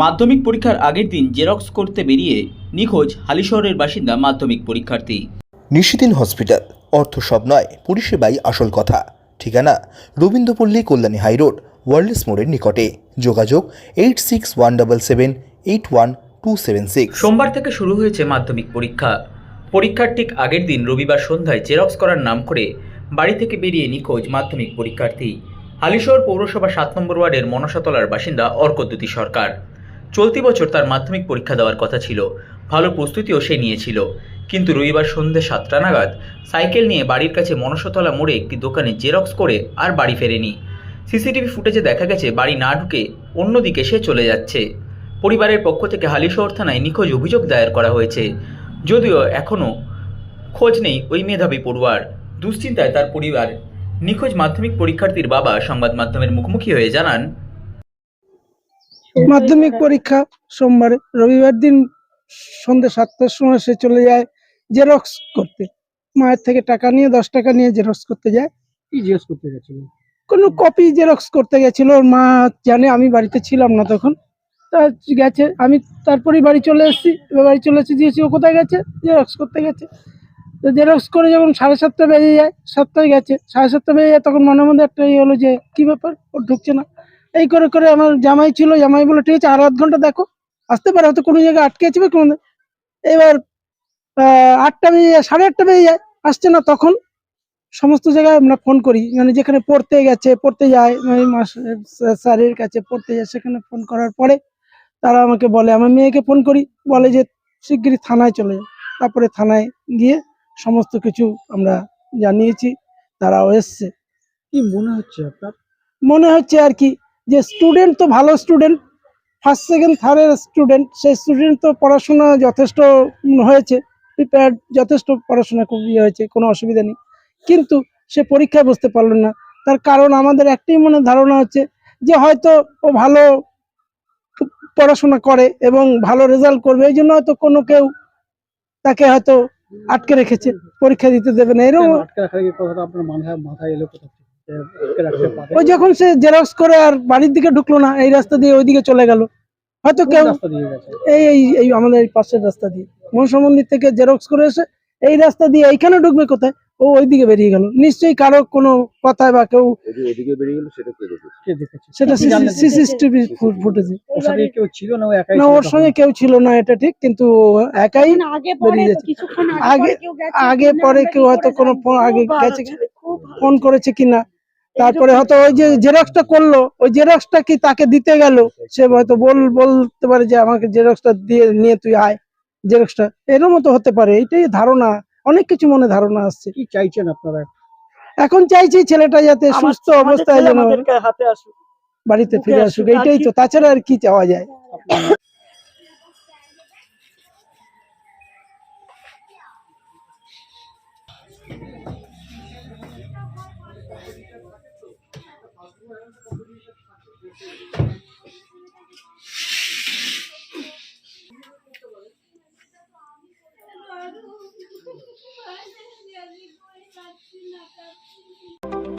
মাধ্যমিক পরীক্ষার আগের দিন জেরক্স করতে বেরিয়ে নিখোঁজ হালিশহরের বাসিন্দা মাধ্যমিক পরীক্ষার্থী। নিশিদিন হসপিটাল অর্থ সব নয় পরিষেবাই আসল কথা। ঠিকানা রবীন্দ্রপল্লী কল্যাণী হাইরোড ওয়ার্ল্ডস মোড়ের নিকটে। যোগাযোগ eight six one double seven eight one two seven six সোমবার থেকে শুরু হয়েছে মাধ্যমিক পরীক্ষা। পরীক্ষার ঠিক আগের দিন রবিবার সন্ধ্যায় জেরক্স করার নাম করে বাড়ি থেকে বেরিয়ে নিখোঁজ মাধ্যমিক পরীক্ষার্থী। হালিশহর পৌরসভা সাত নম্বর ওয়ার্ডের মনসাতলার বাসিন্দা অর্কদ্যুতি সরকার। চলতি বছর তার মাধ্যমিক পরীক্ষা দেওয়ার কথা ছিল। ভালো প্রস্তুতিও সে নিয়েছিল। কিন্তু রবিবার সন্ধ্যে সাতটা নাগাদ সাইকেল নিয়ে বাড়ির কাছে মনসতলা মোড়ে একটি দোকানে জেরক্স করে আর বাড়ি ফেরেনি। সিসিটিভি ফুটেজে দেখা গেছে বাড়ি না ঢুকে অন্যদিকে সে চলে যাচ্ছে। পরিবারের পক্ষ থেকে হালিশহর থানায় নিখোঁজ অভিযোগ দায়ের করা হয়েছে। যদিও এখনও খোঁজ নেই ওই মেধাবী পড়ুয়ার। দুশ্চিন্তায় তার পরিবার নিখোঁজ মাধ্যমিক পরীক্ষার্থীর বাবা সংবাদ মাধ্যমের মুখোমুখি হয়ে জানান মাধ্যমিক পরীক্ষা সোমবারে রবিবার দিন সন্ধ্যে সাতটার সময় সে চলে যায় জেরক্স করতে। মায়ের থেকে টাকা নিয়ে দশ টাকা নিয়ে জেরক্স করতে যায়। কি জিজ্ঞেস করতে গেছিল? কোনো কপি জেরক্স করতে গেছিল ওর মা জানে আমি বাড়িতে ছিলাম না তখন। তা গেছে আমি তারপরেই বাড়ি চলে এসেছি এবার বাড়ি চলে এসেছি দিয়েছি ও কোথায় গেছে? জেরক্স করতে গেছে। তো জেরক্স করে যখন সাড়ে সাতটা বেজে যায় সাতটায় গেছে সাড়ে সাতটা বেজে যায় তখন মনে মধ্যে একটা ইয়ে হলো যে কি ব্যাপার? ও ঢুকছে না। এই করে করে আমার জামাই ছিল জামাই বলে ঠিক আছে আরও আধ ঘণ্টা দেখো। আসতে পারে হয়তো কোনো জায়গায় আটকে আছে কোনো এবার আটটা বেজে যায় সাড়ে আটটা বেজে যায় আসছে না তখন সমস্ত জায়গায় আমরা ফোন করি। মানে যেখানে পড়তে গেছে পড়তে যায় মানে স্যারের কাছে পড়তে যায় সেখানে ফোন করার পরে তারা আমাকে বলে আমার মেয়েকে ফোন করি। বলে যে শিগগিরই থানায় চলে যায় তারপরে থানায় গিয়ে সমস্ত কিছু আমরা জানিয়েছি তারাও এসছে। কি মনে হচ্ছে আপনার? মনে হচ্ছে আর কি যে স্টুডেন্ট তো ভালো স্টুডেন্ট ফার্স্ট সেকেন্ড থার্ডের স্টুডেন্ট সেই স্টুডেন্ট তো পড়াশোনা যথেষ্ট হয়েছে প্রিপেয়ার্ড যথেষ্ট পড়াশোনা খুব ইয়ে হয়েছে, কোনো অসুবিধা নেই। কিন্তু সে পরীক্ষায় বসতে পারল না। তার কারণ আমাদের একটাই মনে ধারণা হচ্ছে যে হয়তো ও ভালো পড়াশোনা করে এবং ভালো রেজাল্ট করবে, এই জন্য হয়তো কোনো কেউ তাকে হয়তো আটকে রেখেছে, পরীক্ষা দিতে দেবে না, এরকম আটকে রাখার মাথায় মাথায় এলো ওই যখন সে জেরক্স করে আর বাড়ির দিকে ঢুকলো না এই রাস্তা দিয়ে ওইদিকে চলে গেল। হয়তো কোন কেউ রাস্তা দিয়ে গেছে? এই এই এই আমাদের এই পাশের রাস্তা দিয়ে। মনসা মন্দির থেকে জেরক্স করে এসে এই রাস্তা দিয়ে এইখানে ঢুকবে কোথায়? ও ওইদিকে বেরিয়ে গেল। নিশ্চয়ই কারও কোনো কথায় বা কেউ কে দেখেছে? সেটা কি? সিসিটিভি ফুটেছে ওর সাথে কেউ ছিল না? ও একাই না ওর সঙ্গে কেউ ছিল না এটা ঠিক কিন্তু ও একাই না, আগে পরে। কিছুক্ষণ আগে পরে কেউ আগে পরে কেউ হয়তো কোনো আগে গেছে ফোন করেছে কিনা। তারপরে হয়তো ওই যে জেরক্সটা করল ওই জেরক্সটা কি তাকে দিতে গেল? সে হয়তো বল বলতে পারে যে আমাকে জেরক্সটা দিয়ে নিয়ে তুই আয়। জেরক্সটা এরকম তো হতে পারে এইটাই ধারণা। অনেক কিছু মনে ধারণা আসছে। কি চাইছেন আপনারা? এখন চাইছি ছেলেটা যাতে সুস্থ অবস্থায় যেন বাড়িতে ফিরে আসুক, এইটাই তো তাছাড়া আর কি চাওয়া যায়?